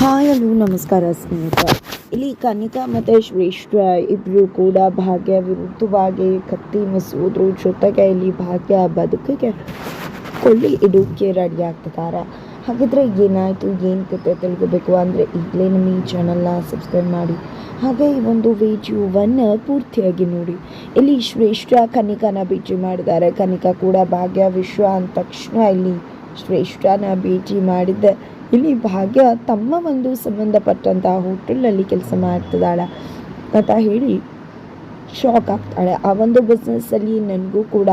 Hi, hello, ನಮಸ್ಕಾರ, ಸ್ನೇಹಿತ. ಇಲ್ಲಿ ಕನಿಕಾ ಮತ್ತು ಶ್ರೇಷ್ಠ ಇಬ್ಬರು ಕೂಡ ಭಾಗ್ಯ ವಿರುದ್ಧವಾಗಿ ಕತ್ತಿ ಮಸೂದ್ರು. ಜೊತೆಗೆ ಇಲ್ಲಿ ಭಾಗ್ಯ ಬದುಕಿಗೆ ಕೊಳ್ಳಿ ಇಡೋಕ್ಕೆ ರೆಡಿ ಆಗ್ತಿದ್ದಾರೆ ಹಾಗಿದ್ರೆ ಏನಾಯಿತು, ಏನು ಕತೆ ತಿಳ್ಕೋಬೇಕು ಅಂದರೆ ಈಗಲೇ ನಮ್ಮ ಈ ಚಾನಲ್ನ ಸಬ್ಸ್ಕ್ರೈಬ್ ಮಾಡಿ. ಹಾಗೆ ಈ ಒಂದು ವಿಡಿಯೋವನ್ನು ಪೂರ್ತಿಯಾಗಿ ನೋಡಿ. ಇಲ್ಲಿ ಶ್ರೇಷ್ಠ, ಕನಿಕಾನ ಭೇಟಿ ಮಾಡಿದ್ದಾರೆ. ಕನಿಕಾ ಕೂಡ ಭಾಗ್ಯ, ವಿಶ್ವ ಅಂದ ತಕ್ಷಣ ಇಲ್ಲಿ ಶ್ರೇಷ್ಠನ ಭೇಟಿ ಮಾಡಿದ್ದೆ ಇಲ್ಲಿ ಭಾಗ್ಯ ತಮ್ಮ ಒಂದು ಸಂಬಂಧಪಟ್ಟಂತಹ ಹೋಟೆಲಲ್ಲಿ ಕೆಲಸ ಮಾಡ್ತಿದ್ದಾಳೆ. ಅಂತ ಹೇಳಿ, ಶಾಕ್ ಆಗ್ತಾಳೆ. ಆ ಒಂದು ಬಿಸ್ನೆಸ್ಸಲ್ಲಿ ನನಗೂ ಕೂಡ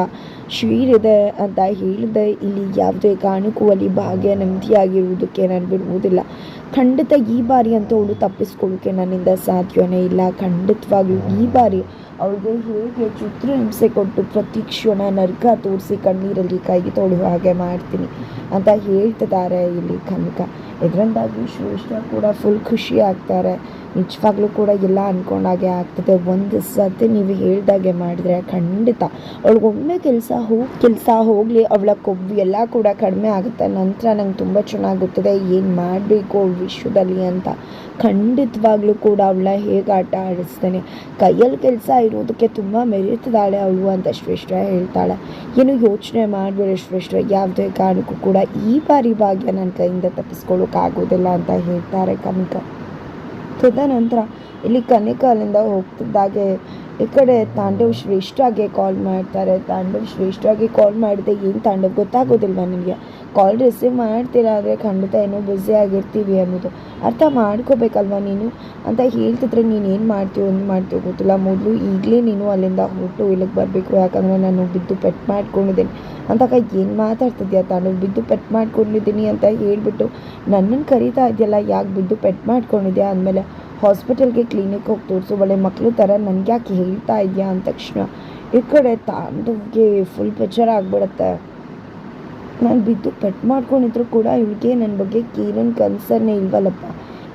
ಶೀರ್ ಇದೆ ಅಂತ ಹೇಳಿದೆ. ಇಲ್ಲಿ ಯಾವುದೇ ಕಾರಣಕ್ಕೂ ಅಲ್ಲಿ ಭಾಗ್ಯ ನೆಮ್ಮದಿಯಾಗಿರುವುದಕ್ಕೆ ನಾನು ಬಿಡುವುದಿಲ್ಲ. ಖಂಡಿತ ಈ ಬಾರಿ ಅಂತೂ ಅವಳು ತಪ್ಪಿಸ್ಕೊಳ್ಳೋಕ್ಕೆ ನನ್ನಿಂದ ಸಾಧ್ಯವೇ ಇಲ್ಲ. ಖಂಡಿತವಾಗ್ಲೂ ಈ ಬಾರಿ ಅವಳಿಗೆ ಹೇಗೆ ಚಿತ್ರಹಿಂಸೆ ಕೊಟ್ಟು ಪ್ರತಿ ಕ್ಷಣ ನರ್ಕ ತೋರಿಸಿ ಕಣ್ಣೀರಲ್ಲಿ ಕೈಗೆ ತೊಳೆಯುವ ಹಾಗೆ ಮಾಡ್ತೀನಿ ಅಂತ ಹೇಳ್ತಿದ್ದಾರೆ ಇಲ್ಲಿ ಕನಕ. ಇದರಿಂದಾಗಿ ಶ್ರೇಷ್ಠ ಕೂಡ ಫುಲ್ ಖುಷಿ ಆಗ್ತಾರೆ. ನಿಜವಾಗ್ಲೂ ಕೂಡ ಎಲ್ಲ ಅಂದ್ಕೊಂಡಾಗೆ ಆಗ್ತದೆ. ಒಂದು ಸತಿ ನೀವು ಹೇಳ್ದಾಗೆ ಮಾಡಿದ್ರೆ ಖಂಡಿತ. ಅವಳಿಗೊಮ್ಮೆ ಕೆಲಸ ಹೋಗಿ ಕೆಲಸ ಹೋಗಲಿ, ಅವಳ ಕೊಬ್ಬು ಎಲ್ಲ ಕೂಡ ಕಡಿಮೆ ಆಗುತ್ತೆ. ನಂತರ ನಂಗೆ ತುಂಬ ಚೆನ್ನಾಗಿ ಗೊತ್ತಿದೆ. ಏನು ಮಾಡಬೇಕು ವಿಶ್ವದಲ್ಲಿ ಅಂತ. ಖಂಡಿತವಾಗ್ಲೂ ಕೂಡ ಅವಳ ಹೇಗೆ ಆಟ ಆಡಿಸ್ತಾನೆ? ಕೈಯಲ್ಲಿ ಕೆಲಸ ಇರೋದಕ್ಕೆ ತುಂಬ ಮೆರೀತಿದ್ದಾಳೆ ಅವಳು ಅಂತ ಶ್ರೇಷ್ಠ ಹೇಳ್ತಾಳೆ. ಏನು ಯೋಚನೆ ಮಾಡಬೇಡ ಶ್ರೇಷ್ಠ, ಯಾವುದೇ ಕಾರಣಕ್ಕೂ ಕೂಡ ಈ ಬಾರಿ ಭಾಗ್ಯ ನನ್ನ ಕೈಯಿಂದ ತಪ್ಪಿಸ್ಕೊಳ್ಳೋಕ್ಕಾಗೋದಿಲ್ಲ ಅಂತ ಹೇಳ್ತಾರೆ ಕನಕ. ತದನಂತರ ಇಲ್ಲಿ ಕನಿಕ ಅಲ್ಲಿಂದ ಹೋಗ್ತಿದ್ದಾಗೆ ಈ ಕಡೆ ತಾಂಡವ್ ಶ್ರೇಷ್ಠಾಗೆ ಕಾಲ್ ಮಾಡ್ತಾರೆ. ತಾಂಡವ್ ಶ್ರೇಷ್ಠಾಗೆ ಕಾಲ್ ಮಾಡಿದೆ ಏನು ತಾಂಡವ್ ಗೊತ್ತಾಗೋದಿಲ್ವ ನಿನಗೆ ಕಾಲ್ ರಿಸೀವ್ ಮಾಡ್ತೀರಾ ಆದರೆ ಖಂಡಿತ ಏನೋ ಬ್ಯುಸಿ ಆಗಿರ್ತೀವಿ ಅನ್ನೋದು ಅರ್ಥ ಮಾಡ್ಕೋಬೇಕಲ್ವ ನೀನು? ಅಂತ ಹೇಳ್ತಿದ್ರೆ ನೀನು ಏನು ಮಾಡ್ತೀಯೋ ಒಂದು ಮಾಡ್ತೀಯೋ ಗೊತ್ತಿಲ್ಲ. ಮೊದಲು ಈಗಲೇ ನೀನು ಅಲ್ಲಿಂದ ಹೊರಟು ಇಲ್ಲಿಗೆ ಬರಬೇಕು. ಯಾಕಂದರೆ ನಾನು ಬಿದ್ದು ಪೆಟ್ ಮಾಡ್ಕೊಂಡಿದ್ದೀನಿ. ಕೈ ಏನು ಮಾತಾಡ್ತಿದ್ಯಾ ತಾನು? ಬಿದ್ದು ಪೆಟ್ ಮಾಡ್ಕೊಂಡಿದ್ದೀನಿ ಅಂತ ಹೇಳಿಬಿಟ್ಟು ನನ್ನನ್ನು ಕರೀತಾ ಇದೆಯಲ್ಲ, ಯಾಕೆ ಬಿದ್ದು ಪೆಟ್ ಮಾಡ್ಕೊಂಡಿದ್ಯಾ ಅಂದಮೇಲೆ ಹಾಸ್ಪಿಟಲ್ಗೆ ಕ್ಲಿನಿಕ್ ಹೋಗಿ ತೋರಿಸು, ಒಳ್ಳೆ ಮಕ್ಕಳು ಥರ ನನಗೆ ಯಾಕೆ ಹೇಳ್ತಾ ಇದೆಯಾ ಅಂದ ತಕ್ಷಣ. ಈ ಕಡೆ ತಾಂಡವ್ಗೆ ಫುಲ್ ಪ್ರೆಷರ್ ಆಗಿಬಿಡುತ್ತೆ. ನಾನು ಬಿದ್ದು ಪೆಟ್ ಮಾಡ್ಕೊಂಡಿದ್ರು ಕೂಡ ಇವಳಿಗೆ ನನ್ನ ಬಗ್ಗೆ ಏನೇನು ಕನ್ಸರ್ನೇ ಇಲ್ವಲ್ಲಪ್ಪ.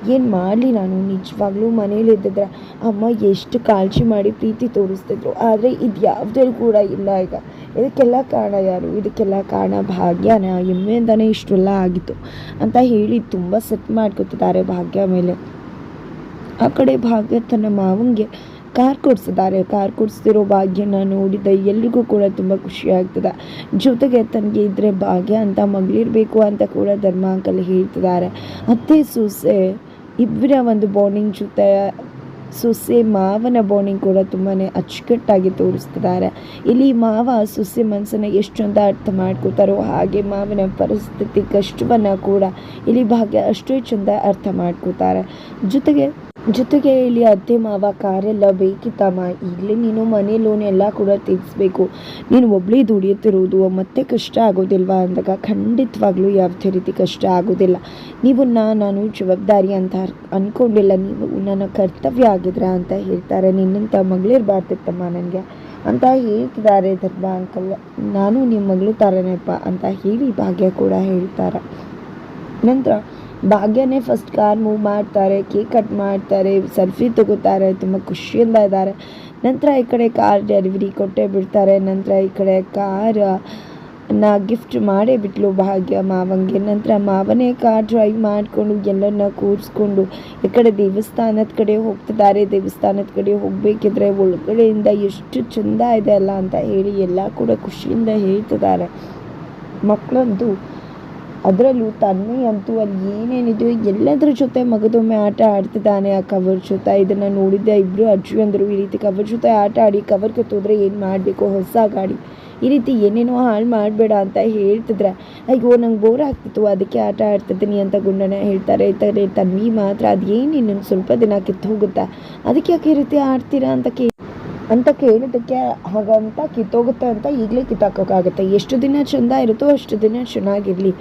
ಏನು ಮಾಡಲಿ ನಾನು? ನಿಜವಾಗ್ಲೂ ಮನೇಲಿ ಇದ್ದಿದ್ರೆ ಅಮ್ಮ ಎಷ್ಟು ಕಾಳಜಿ ಮಾಡಿ ಪ್ರೀತಿ ತೋರಿಸ್ತಿದ್ರು. ಆದರೆ ಇದು ಯಾವುದ್ರಲ್ಲಿ ಕೂಡ ಇಲ್ಲ ಈಗ. ಇದಕ್ಕೆಲ್ಲ ಕಾರಣ ಯಾರು? ಇದಕ್ಕೆಲ್ಲ ಕಾರಣ ಭಾಗ್ಯನ. ಎಮ್ಮೆಯಿಂದನೇ ಇಷ್ಟೆಲ್ಲ ಆಗಿತ್ತು ಅಂತ ಹೇಳಿ ತುಂಬ ಸೆಟ್ ಮಾಡ್ಕೊತಿದ್ದಾರೆ ಭಾಗ್ಯ ಮೇಲೆ. ಆ ಕಡೆ ಭಾಗ್ಯ ತನ್ನ ಮಾವಂಗೆ ಕಾರ್ ಕೊಡಿಸಿದ್ದಾರೆ ಕಾರ್ ಕೊಡಿಸ್ತಿರೋ ಭಾಗ್ಯನ ನೋಡಿದ ಎಲ್ರಿಗೂ ಕೂಡ ತುಂಬ ಖುಷಿ ಆಗ್ತದೆ. ಜೊತೆಗೆ ತನಗೆ ಇದ್ರೆ ಭಾಗ್ಯ ಅಂತ ಮಗಳಿರಬೇಕು ಅಂತ ಕೂಡ ಧರ್ಮ ಅಂಕಲ್ ಹೇಳ್ತಿದ್ದಾರೆ. ಅತ್ತೆ ಸೊಸೆ ಇಬ್ಬರ ಒಂದು ಬಾಂಡಿಂಗ್ ಜೊತೆ, ಸೊಸೆ ಮಾವನ ಬಾಂಡಿಂಗ್ ಕೂಡ ತುಂಬಾ ಅಚ್ಚುಕಟ್ಟಾಗಿ ತೋರಿಸ್ತಿದ್ದಾರೆ. ಇಲ್ಲಿ ಮಾವ ಸೊಸೆ ಮನಸ್ಸನ್ನು ಎಷ್ಟೊಂದು ಅರ್ಥ ಮಾಡ್ಕೋತಾರೋ ಹಾಗೆ ಮಾವನ ಪರಿಸ್ಥಿತಿ, ಕಷ್ಟವನ್ನು ಕೂಡ ಇಲ್ಲಿ ಭಾಗ್ಯ ಅಷ್ಟೇ ಚಂದ ಅರ್ಥ ಮಾಡ್ಕೋತಾರೆ. ಜೊತೆಗೆ ಜೊತೆಗೆ ಇಲ್ಲಿ ಅತ್ತೆ ಮಾವ ಕಾರೆಲ್ಲ ಬೇಕಿತ್ತಮ್ಮ ಈಗಲೇ ನೀನು ಮನೆ ಲೋನ್ ಎಲ್ಲ ಕೂಡ ತೀರಿಸ್ಬೇಕು ನೀನು ಒಬ್ಬಳೇ ದುಡಿಯುತ್ತಿರುವುದು ಮತ್ತೆ ಕಷ್ಟ ಆಗೋದಿಲ್ವಾ ಅಂದಾಗ ಖಂಡಿತವಾಗ್ಲೂ ಯಾವುದೇ ರೀತಿ ಕಷ್ಟ ಆಗೋದಿಲ್ಲ. ನೀವು ನಾನು ಜವಾಬ್ದಾರಿ ಅಂತ ಅಂದ್ಕೊಂಡಿಲ್ಲ ನೀವು ನನ್ನ ಕರ್ತವ್ಯ ಆಗಿದ್ರ ಅಂತ ಹೇಳ್ತಾರೆ. ನಿನ್ನಂಥ ಮಗಳಿರ್ಬಾರ್ದಿತ್ತಮ್ಮ ನನಗೆ. ಅಂತ ಹೇಳ್ತಿದ್ದಾರೆ ಧರ್ಮ ಅಂಕಲ್. ನಾನು ನಿಮ್ಮ ಮಗಳು ಥರನೇಪ್ಪ ಅಂತ ಹೇಳಿ ಭಾಗ್ಯ ಕೂಡ ಹೇಳ್ತಾರೆ. ನಂತರ ಭಾಗ್ಯನೇ ಫಸ್ಟ್ ಕಾರ್ ಮೂವ್ ಮಾಡ್ತಾರೆ ಕೇಕ್ ಕಟ್ ಮಾಡ್ತಾರೆ ಸೆಲ್ಫಿ ತಗೋತಾರೆ, ತುಂಬ ಖುಷಿಯಿಂದ ಇದ್ದಾರೆ. ನಂತರ ಈ ಕಡೆ ಕಾರ್ ಡೆಲಿವರಿ ಕೊಟ್ಟೇ ಬಿಡ್ತಾರೆ, ನಂತರ ಈ ಕಡೆ ಕಾರ್ನ ಗಿಫ್ಟ್ ಮಾಡೇ ಬಿಟ್ಲು ಭಾಗ್ಯ ಮಾವಂಗೆ. ನಂತರ ಮಾವನೇ ಕಾರ್ ಡ್ರೈವ್ ಮಾಡಿಕೊಂಡು ಎಲ್ಲರನ್ನ ಕೂರಿಸ್ಕೊಂಡು ಈ ಕಡೆ ದೇವಸ್ಥಾನದ ಕಡೆ ಹೋಗ್ತಿದ್ದಾರೆ. ದೇವಸ್ಥಾನದ ಕಡೆ ಹೋಗಬೇಕಿದ್ರೆ ಒಳಗಡೆಯಿಂದ ಎಷ್ಟು ಚೆಂದ ಇದೆ ಅಲ್ಲ ಅಂತ ಹೇಳಿ ಎಲ್ಲ ಕೂಡ ಖುಷಿಯಿಂದ ಹೇಳ್ತಿದ್ದಾರೆ. ಮಕ್ಕಳಂತೂ ಅದರಲ್ಲೂ ತನ್ಮಯ್ ಅಂತೂ ಅಲ್ಲಿ ಏನೇನಿದೆಯೋ ಎಲ್ಲದರ ಜೊತೆ ಮಗದೊಮ್ಮೆ ಆಟ ಆಡ್ತಿದ್ದಾನೆ ಆ ಕವರ್ ಜೊತೆ. ಇದನ್ನು ನೋಡಿದ್ದೆ ಇಬ್ಬರು ಅಜ್ಜಿ ಅಂದರು, ಈ ರೀತಿ ಕವರ್ ಜೊತೆ ಆಟ ಆಡಿ ಕವರ್ ಕಿತ್ತೋದ್ರೆ ಏನು ಮಾಡಬೇಕು? ಹೊಸ ಗಾಡಿ. ಈ ರೀತಿ ಏನೇನೋ ಹಾಳು ಮಾಡಬೇಡ ಅಂತ ಹೇಳ್ತಿದ್ರೆ. ಅಯ್ಯೋ, ನಂಗೆ ಬೋರ್ ಆಗ್ತಿತ್ತು, ಅದಕ್ಕೆ ಆಟ ಆಡ್ತಿದ್ದೀನಿ ಅಂತ ಗುಂಡನ ಹೇಳ್ತಾರೆ. ತನ್ವಿ ಮಾತ್ರ ಅದೇನು ಇನ್ನೊಂದು ಸ್ವಲ್ಪ ದಿನ ಕಿತ್ತು ಹೋಗುತ್ತಾ? ಅದಕ್ಕೆ ಯಾಕೆ ಈ ರೀತಿ ಆಡ್ತೀರಾ ಅಂತ ಕೇ ಅಂತ ಕೇಳಿದ್ದಕ್ಕೆ ಹಾಗಂತ ಕಿತ್ತೋಗುತ್ತೆ ಅಂತ ಈಗಲೇ ಕಿತ್ತಾಕೋಕ್ಕಾಗುತ್ತೆ. ಎಷ್ಟು ದಿನ ಚೆಂದ ಇರುತ್ತೋ ಅಷ್ಟು ದಿನ ಚೆನ್ನಾಗಿರಲಿ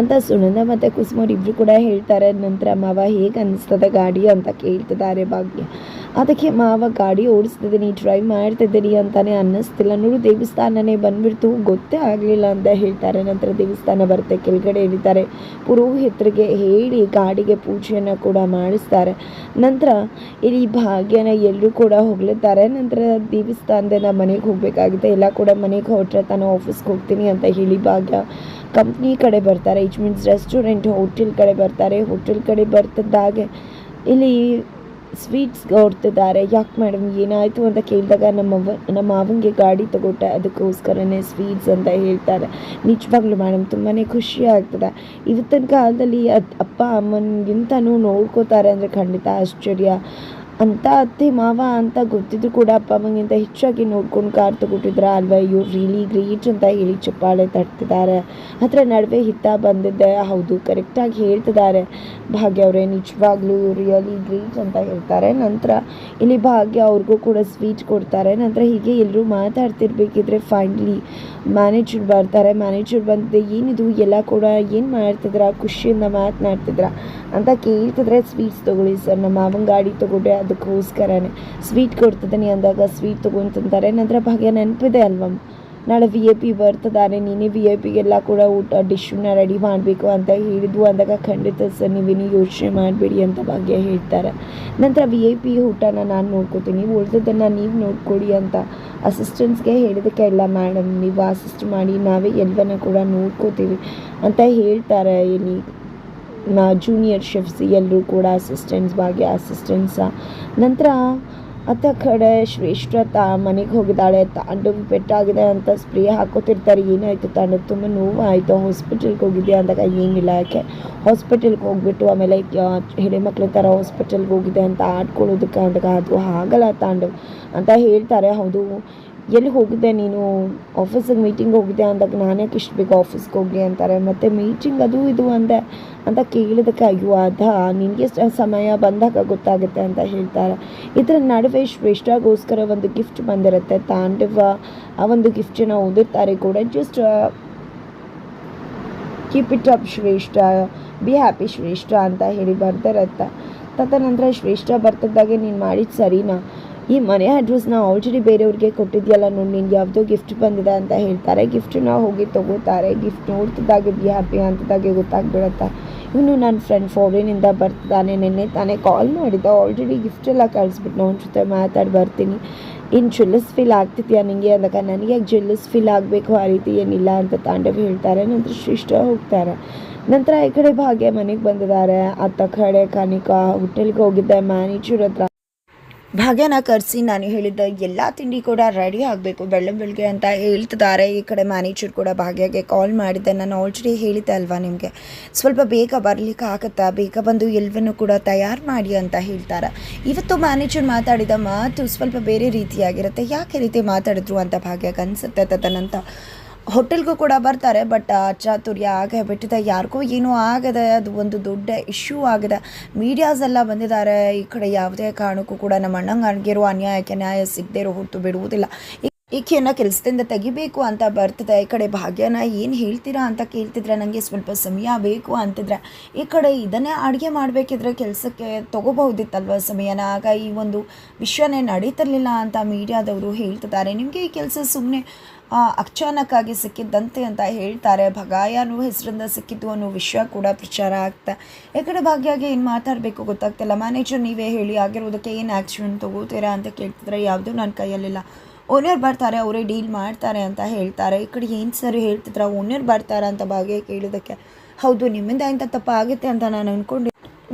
ಅಂತ ಸುನಂದ ಮತ್ತು ಕುಸುಮವ್ರು ಇಬ್ಬರು ಕೂಡ ಹೇಳ್ತಾರೆ, ನಂತರ ಮಾವ ಹೇಗೆ ಅನ್ನಿಸ್ತದೆ ಗಾಡಿ ಅಂತ ಕೇಳ್ತಿದ್ದಾರೆ ಭಾಗ್ಯ. ಅದಕ್ಕೆ ಮಾವ ಗಾಡಿ ಓಡಿಸ್ತಿದ್ದೀನಿ ಡ್ರೈವ್ ಮಾಡ್ತಿದ್ದೀನಿ ಅಂತಾನೆ ಅನ್ನಿಸ್ತಿಲ್ಲ. ನೋಡು ದೇವಸ್ಥಾನನೇ ಬಂದ್ಬಿಡ್ತು, ಗೊತ್ತೇ ಆಗಲಿಲ್ಲ ಅಂತ ಹೇಳ್ತಾರೆ. ನಂತರ ದೇವಸ್ಥಾನ ಬರುತ್ತೆ, ಕೆಳಗಡೆ ಇಳಿತಾರೆ. ಪುರೋಹಿತರಿಗೆ ಹೇಳಿ ಗಾಡಿಗೆ ಪೂಜೆಯನ್ನು ಕೂಡ ಮಾಡಿಸ್ತಾರೆ. ನಂತರ ಇಲ್ಲಿ ಭಾಗ್ಯನ ಎಲ್ಲರೂ ಕೂಡ ಹೊಗಳುತ್ತಾರೆ ನಂತರ ದೇವಸ್ಥಾನದಿಂದ ಮನೆಗೆ ಹೋಗಬೇಕಾಗಿದೆ ಎಲ್ಲ ಕೂಡ ಮನೆಗೆ ಹೊರಟ್ರೆ ತಾನು ಆಫೀಸ್ಗೆ ಹೋಗ್ತೀನಿ ಅಂತ ಹೇಳಿ ಭಾಗ್ಯ. ಕಂಪ್ನಿ ಕಡೆ ಬರ್ತಾರೆ. ಇಚ್ ಮೀನ್ಸ್ ರೆಸ್ಟೋರೆಂಟ್ ಹೋಟೆಲ್ ಕಡೆ ಬರ್ತಾರೆ. ಹೋಟೆಲ್ ಕಡೆ ಬರ್ತಿದ್ದಾಗೆ ಇಲ್ಲಿ ಸ್ವೀಟ್ಸ್ ಹೊರ್ತಿದ್ದಾರೆ. ಯಾಕೆ ಮೇಡಮ್ ಏನಾಯಿತು ಅಂತ ಕೇಳಿದಾಗ ನಮ್ಮವ್ವ ನಮ್ಮ ಮಾವನಿಗೆ ಗಾಡಿ ತಗೊಟ್ಟೆ ಅದಕ್ಕೋಸ್ಕರನೇ ಸ್ವೀಟ್ಸ್ ಅಂತ ಹೇಳ್ತಾರೆ. ನಿಜವಾಗ್ಲೂ ಮೇಡಮ್ ತುಂಬಾ ಖುಷಿ ಆಗ್ತದೆ. ಇವತ್ತಿನ ಕಾಲದಲ್ಲಿ ಅದು ಅಪ್ಪ, ಅಮ್ಮನಿಗಿಂತನೂ ನೋಡ್ಕೋತಾರೆ ಅಂದರೆ ಖಂಡಿತ ಆಶ್ಚರ್ಯ. ಅಂತ ಅತ್ತೆ ಮಾವ ಅಂತ ಗೊತ್ತಿದ್ರು ಕೂಡ ಅಪ್ಪ ಅಮ್ಮಗಿಂತ ಹೆಚ್ಚಾಗಿ ನೋಡ್ಕೊಂಡು ಕಾರ್ ತಗೊಟ್ಟಿದ್ರ ಅಲ್ವಾ? ಇವ್ರು ರಿಯಲಿ ಗ್ರೇಟ್ ಅಂತ ಹೇಳಿ ಚಪ್ಪಾಳೆ ತಟ್ತಿದ್ದಾರೆ ಹತ್ರ ನಡುವೆ ಹಿತ ಬಂದಿದ್ದೆ ಹೌದು ಕರೆಕ್ಟಾಗಿ ಹೇಳ್ತಿದ್ದಾರೆ ಭಾಗ್ಯ ಅವರೇ, ನಿಜವಾಗ್ಲೂ ರಿಯಲಿ ಗ್ರೇಟ್ ಅಂತ ಹೇಳ್ತಾರೆ. ನಂತರ ಇಲ್ಲಿ ಭಾಗ್ಯ ಅವ್ರಿಗೂ ಕೂಡ ಸ್ವೀಟ್ ಕೊಡ್ತಾರೆ. ನಂತರ ಹೀಗೆ ಎಲ್ಲರೂ ಮಾತಾಡ್ತಿರ್ಬೇಕಿದ್ರೆ ಫೈನ್ಲಿ ಮ್ಯಾನೇಜರ್ ಬರ್ತಾರೆ. ಮ್ಯಾನೇಜರ್ ಬಂದಿದೆ. ಏನಿದು? ಎಲ್ಲ ಕೂಡ ಏನು ಮಾಡ್ತಿದ್ರ? ಖುಷಿಯಿಂದ ಮಾತನಾಡ್ತಿದ್ರ? ಅಂತ ಕೇಳ್ತಿದ್ರೆ ಸ್ವೀಟ್ಸ್ ತೊಗೊಳ್ಳಿ ಸರ್. ನಮ್ಮ ಮಾವನ ಗಾಡಿ ತೊಗೊಂಡೆ ಅದಕ್ಕೋಸ್ಕರನೇ ಸ್ವೀಟ್ ಕೊಡ್ತಿದ್ದೀನಿ ಅಂದಾಗ ಸ್ವೀಟ್ ತೊಗೊಂತಂತಾರೆ ನಂತರ ಭಾಗ್ಯ ನೆನಪಿದೆ ಅಲ್ವಾ? ನಾಳೆ ವಿ ಐ ಪಿ ಬರ್ತಿದ್ದಾರೆ ನೀನೇ ವಿ ಐ ಪಿಗೆಲ್ಲ ಕೂಡ ಊಟ ಡಿಶ್ನ ರೆಡಿ ಮಾಡಬೇಕು ಅಂತ ಹೇಳಿದ್ವು ಅಂದಾಗ ಖಂಡಿತ ಸರ್ ನೀವೇನು ಯೋಚನೆ ಮಾಡಬೇಡಿ ಅಂತ ಭಾಗ್ಯ ಹೇಳ್ತಾರೆ. ನಂತರ ವಿ ಐ ಪಿ ಊಟನ ನಾನು ನೋಡ್ಕೋತೀನಿ. ಉಳಿದದನ್ನು ನೀವು ನೋಡ್ಕೊಡಿ ಅಂತ ಅಸಿಸ್ಟೆಂಟ್ಸ್ಗೆ ಹೇಳಿದಕ್ಕೆ ಇಲ್ಲ ಮೇಡಮ್ ನೀವು ಅಸಿಸ್ಟ್ ಮಾಡಿ ನಾವೇ ಎಲ್ಲವನ್ನ ಕೂಡ ನೋಡ್ಕೋತೀವಿ ಅಂತ ಹೇಳ್ತಾರೆ. ಇಲ್ಲಿ ಜೂನಿಯರ್ ಶೆಫ್ಸ್ ಎಲ್ಲರೂ ಕೂಡ ಅಸಿಸ್ಟೆಂಟ್ಸ್ ಭಾಗ್ಯ ಅಸಿಸ್ಟೆಂಟ್ಸ ನಂತರ ಅತ್ತ ಕಡೆ ಶ್ರೇಷ್ಠ ತಾ ಮನೆಗೆ ಹೋಗಿದ್ದಾಳೆ, ತಾಂಡವ್ ಪೆಟ್ಟಾಗಿದೆ ಅಂತ ಸ್ಪ್ರೇ ಹಾಕೋತಿರ್ತಾರೆ. ಏನಾಯಿತು ತಾಂಡವ್? ತುಂಬ ನೋವು ಆಯಿತು ಹಾಸ್ಪಿಟಲ್ಗೆ ಹೋಗಿದ್ದೆ ಅಂದಾಗ ಏನಿಲ್ಲ. ಯಾಕೆ? ಹಾಸ್ಪಿಟಲ್ಗೆ ಹೋಗ್ಬಿಟ್ಟು ಆಮೇಲೆ ಹೆಣ್ಮಕ್ಳ ಥರ ಹಾಸ್ಪಿಟಲ್ಗೆ ಹೋಗಿದೆ ಅಂತ ಆಡ್ಕೊಳ್ಳೋದಕ್ಕೆ ಅಂದಾಗ ಅದು ಆಗಲ್ಲ ತಾಂಡವ್ ಅಂತ ಹೇಳ್ತಾರೆ. ಹೌದು. ಎಲ್ಲಿ ಹೋಗಿದ್ದೆ ನೀನು? ಆಫೀಸಿಗೆ ಮೀಟಿಂಗ್ ಹೋಗಿದ್ದೆ ಅಂದಾಗ ನಾನು ಯಾಕೆ ಇಷ್ಟು ಬೇಗ ಆಫೀಸ್ಗೆ ಹೋಗಲಿ ಅಂತಾರೆ. ಮತ್ತು ಮೀಟಿಂಗ್ ಅದು ಇದು ಅಂದೆ ಅಂತ ಕೇಳಿದಕ್ಕೆ, ಅಯ್ಯೋ, ಅದ ನಿನಗೆ ಸಮಯ ಬಂದಾಗ ಗೊತ್ತಾಗುತ್ತೆ ಅಂತ ಹೇಳ್ತಾರೆ. ಇದರ ನಡುವೆ ಶ್ರೇಷ್ಠಗೋಸ್ಕರ ಒಂದು ಗಿಫ್ಟ್ ಬಂದಿರುತ್ತೆ. ತಾಂಡವ ಆ ಒಂದು ಗಿಫ್ಟನ್ನು ಓದುತ್ತಾರೆ ಕೂಡ. Just keep it up Shreshtha be happy Shreshtha ಅಂತ ಹೇಳಿ ಬರ್ದಿರತ್ತೆ. ತದನಂತರ ಶ್ರೇಷ್ಠ ಬರ್ತಿದ್ದಾಗೆ ನೀನು ಮಾಡಿದ್ದು ಸರಿನಾ? ಈ ಮನೆ ಅಡ್ರೆಸ್ನ ಆಲ್ರೆಡಿ ಬೇರೆಯವ್ರಿಗೆ ಕೊಟ್ಟಿದ್ಯಲ್ಲ ನೋಡಿ ನೀನು ಯಾವುದೋ ಗಿಫ್ಟ್ ಬಂದಿದೆ ಅಂತ ಹೇಳ್ತಾರೆ. ಗಿಫ್ಟನ್ನ ಹೋಗಿ ತಗೋತಾರೆ. ಗಿಫ್ಟ್ ನೋಡ್ತಿದ್ದಾಗೆ ಬಿ ಹ್ಯಾಪಿ ಅಂತದಾಗೆ ಗೊತ್ತಾಗ್ಬಿಡುತ್ತೆ. ಇವನು ನನ್ನ ಫ್ರೆಂಡ್ ಫಾರಿನಿಂದ ಬರ್ತಿದ್ದಾನೆ. ನಿನ್ನೆ ತಾನೇ ಕಾಲ್ ಮಾಡಿದ್ದ ಆಲ್ರೆಡಿ ಗಿಫ್ಟ್ ಎಲ್ಲ ಕಳಿಸ್ಬಿಟ್ಟು ಅವ್ನ ಜೊತೆ ಮಾತಾಡಿ ಬರ್ತೀನಿ. ಇನ್ನು ಜೆಲ್ಲಸ್ ಫೀಲ್ ಆಗ್ತಿದ್ಯಾ ನಿನಗೆ ಅಂದಾಗ ನನಗೆ ಯಾಕೆ ಜೆಲ್ಲಸ್ ಫೀಲ್ ಆಗಬೇಕು? ಆ ರೀತಿ ಏನಿಲ್ಲ ಅಂತ ತಾಂಡವ್ ಹೇಳ್ತಾರೆ. ನಂತರ ಶಿಷ್ಟ ಹೋಗ್ತಾರೆ. ನಂತರ ಈ ಕಡೆ ಭಾಗ್ಯ ಮನೆಗೆ ಬಂದಿದ್ದಾರೆ. ಅತ್ತ ಕಡೆ ಕನಿಕಾ ಹೋಟೆಲ್ಗೆ ಹೋಗಿದ್ದೆ. ಮ್ಯಾನೇಜರ್ ಹತ್ರ ಭಾಗ್ಯನ ಕರೆಸಿ ನಾನು ಹೇಳಿದ್ದ ಎಲ್ಲ ತಿಂಡಿ ಕೂಡ ರೆಡಿ ಆಗಬೇಕು. ಬೆಳ್ಳ ಬೆಳಗ್ಗೆ ಅಂತ ಹೇಳ್ತಿದ್ದಾರೆ. ಈ ಕಡೆ ಮ್ಯಾನೇಜರ್ ಕೂಡ ಭಾಗ್ಯಗೆ ಕಾಲ್ ಮಾಡಿದ್ದೆ. ನಾನು ಆಲ್ರೆಡಿ ಹೇಳಿದ್ದೆ ಅಲ್ವಾ ನಿಮಗೆ? ಸ್ವಲ್ಪ ಬೇಗ ಬರಲಿಕ್ಕೆ ಆಗುತ್ತಾ? ಬೇಗ ಬಂದು ಎಲ್ಲವನ್ನೂ ಕೂಡ ತಯಾರು ಮಾಡಿ ಅಂತ ಹೇಳ್ತಾರೆ. ಇವತ್ತು ಮ್ಯಾನೇಜರ್ ಮಾತಾಡಿದ ಮಾತು ಸ್ವಲ್ಪ ಬೇರೆ ರೀತಿಯಾಗಿರುತ್ತೆ. ಯಾಕೆ ರೀತಿ ಮಾತಾಡಿದ್ರು ಅಂತ ಭಾಗ್ಯಕ್ಕೆ ಅನಿಸುತ್ತೆ ತದನಂತರ. ಹೋಟೆಲ್ಗೂ ಕೂಡ ಬರ್ತಾರೆ ಬಟ್ ಚಾತುರ್ಯ ಆಗೇ ಬಿಟ್ಟಿದೆ. ಯಾರಿಗೂ ಏನೂ ಆಗದೆ ಅದು ಒಂದು ದೊಡ್ಡ ಇಶ್ಯೂ ಆಗಿದೆ. ಮೀಡಿಯಾಸ್ ಎಲ್ಲ ಬಂದಿದ್ದಾರೆ. ಈ ಕಡೆ ಯಾವುದೇ ಕಾರಣಕ್ಕೂ ಕೂಡ ನಮ್ಮ ಅಣ್ಣಂಗೆ ಅನ್ಯಾಯಕ್ಕೆ ನ್ಯಾಯ ಸಿಗದೇ ಇರೋ ಹೊರತು ಬಿಡುವುದಿಲ್ಲ. ಈಕೆಯನ್ನು ಕೆಲಸದಿಂದ ತೆಗಿಬೇಕು ಅಂತ ಬರ್ತಿದೆ. ಈ ಕಡೆ ಭಾಗ್ಯನ ಏನು ಹೇಳ್ತೀರಾ ಅಂತ ಕೇಳ್ತಿದ್ರೆ ನನಗೆ ಸ್ವಲ್ಪ ಸಮಯ ಬೇಕು ಅಂತಿದ್ರೆ, ಈ ಕಡೆ ಇದನ್ನೇ ಅಡುಗೆ ಮಾಡಬೇಕಿದ್ರೆ ಕೆಲಸಕ್ಕೆ ತೊಗೋಬಹುದಿತ್ತಲ್ವ ಸಮಯನ? ಆಗ ಈ ಒಂದು ವಿಷಯನೇ ನಡೀತಿರ್ಲಿಲ್ಲ ಅಂತ ಮೀಡಿಯಾದವರು ಹೇಳ್ತಿದ್ದಾರೆ. ನಿಮಗೆ ಈ ಕೆಲಸ ಸುಮ್ಮನೆ ಅಚಾನಕ್ಕಾಗಿ ಸಿಕ್ಕಿದ್ದಂತೆ ಅಂತ ಹೇಳ್ತಾರೆ. ಭಗಾಯ ಅನ್ನೋ ಹೆಸರಿಂದ ಸಿಕ್ಕಿದ್ದು ಅನ್ನೋ ವಿಷಯ ಕೂಡ ಪ್ರಚಾರ ಆಗ್ತಾ ಈ ಕಡೆ ಭಾಗ್ಯಾಗೆ ಏನು ಮಾತಾಡಬೇಕು ಗೊತ್ತಾಗ್ತಿಲ್ಲ. ಮ್ಯಾನೇಜರ್ ನೀವೇ ಹೇಳಿ, ಆಗಿರೋದಕ್ಕೆ ಏನು ಆ್ಯಕ್ಷನ್ ತೊಗೋತೀರಾ ಅಂತ ಕೇಳ್ತಿದ್ರೆ ಯಾವುದೂ ನನ್ನ ಕೈಯಲ್ಲಿಲ್ಲ. ಓನರ್ ಬರ್ತಾರೆ, ಅವರೇ ಡೀಲ್ ಮಾಡ್ತಾರೆ ಅಂತ ಹೇಳ್ತಾರೆ. ಈ ಕಡೆ ಏನು ಸರಿ ಹೇಳ್ತಿದ್ರ? ಓನರ್ ಬರ್ತಾರೆ ಅಂತ ಭಾಗ್ಯ ಕೇಳೋದಕ್ಕೆ ಹೌದು, ನಿಮ್ಮಿಂದ ಇಂಥ ತಪ್ಪಾಗುತ್ತೆ ಅಂತ ನಾನು ಅಂದ್ಕೊಂಡು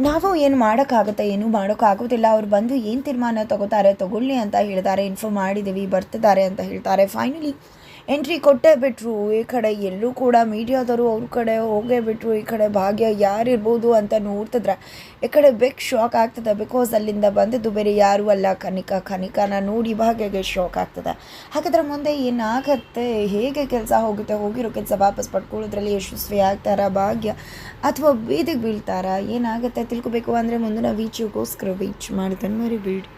ನಾವು ಏನು ಮಾಡೋಕ್ಕಾಗುತ್ತೆ, ಏನೂ ಮಾಡೋಕ್ಕಾಗೋದಿಲ್ಲ. ಅವ್ರು ಬಂದು ಏನು ತೀರ್ಮಾನ ತಗೋತಾರೆ, ತಗೊಳ್ಳಿ ಅಂತ ಹೇಳ್ತಾರೆ. ಇನ್ಫಾರ್ಮ್ ಮಾಡಿದ್ದೀವಿ, ಬರ್ತಿದ್ದಾರೆ ಅಂತ ಹೇಳ್ತಾರೆ. ಫೈನಲಿ ಎಂಟ್ರಿ ಕೊಟ್ಟೇ ಬಿಟ್ರು. ಈ ಕಡೆ ಎಲ್ಲರೂ ಕೂಡ ಮೀಡಿಯಾದವರು ಅವ್ರ ಕಡೆ ಹೋಗೇ ಬಿಟ್ರು. ಈ ಕಡೆ ಭಾಗ್ಯ ಯಾರಿರ್ಬೋದು ಅಂತ ನೋಡ್ತಿದ್ರೆ ಈ ಕಡೆ ಬೆಕ್ ಶಾಕ್ ಆಗ್ತದೆ ಬಿಕಾಸ್ ಅಲ್ಲಿಂದ ಬಂದಿದ್ದು ಬೇರೆ ಯಾರೂ ಅಲ್ಲ. ಕನಿಕಾ, ಕನಿಕಾನ ನೋಡಿ ಭಾಗ್ಯಗೆ ಶಾಕ್ ಆಗ್ತದೆ. ಹಾಗಾದ್ರೆ ಮುಂದೆ ಏನಾಗತ್ತೆ? ಹೇಗೆ ಕೆಲಸ ಹೋಗುತ್ತೆ? ಹೋಗಿರೋ ಕೆಲಸ ವಾಪಸ್ ಪಡ್ಕೊಳ್ಳೋದ್ರಲ್ಲಿ ಯಶಸ್ವಿ ಆಗ್ತಾರಾ ಭಾಗ್ಯ? ಅಥವಾ ಬೀದಿಗೆ ಬೀಳ್ತಾರಾ? ಏನಾಗುತ್ತೆ ತಿಳ್ಕೊಬೇಕು ಅಂದರೆ ಮುಂದಿನ ವೀಚಿಗೋಸ್ಕರ ವೀಚ್ ಮಾಡಿದ್ದನ್ನು ಮರಿಬೇಡಿ.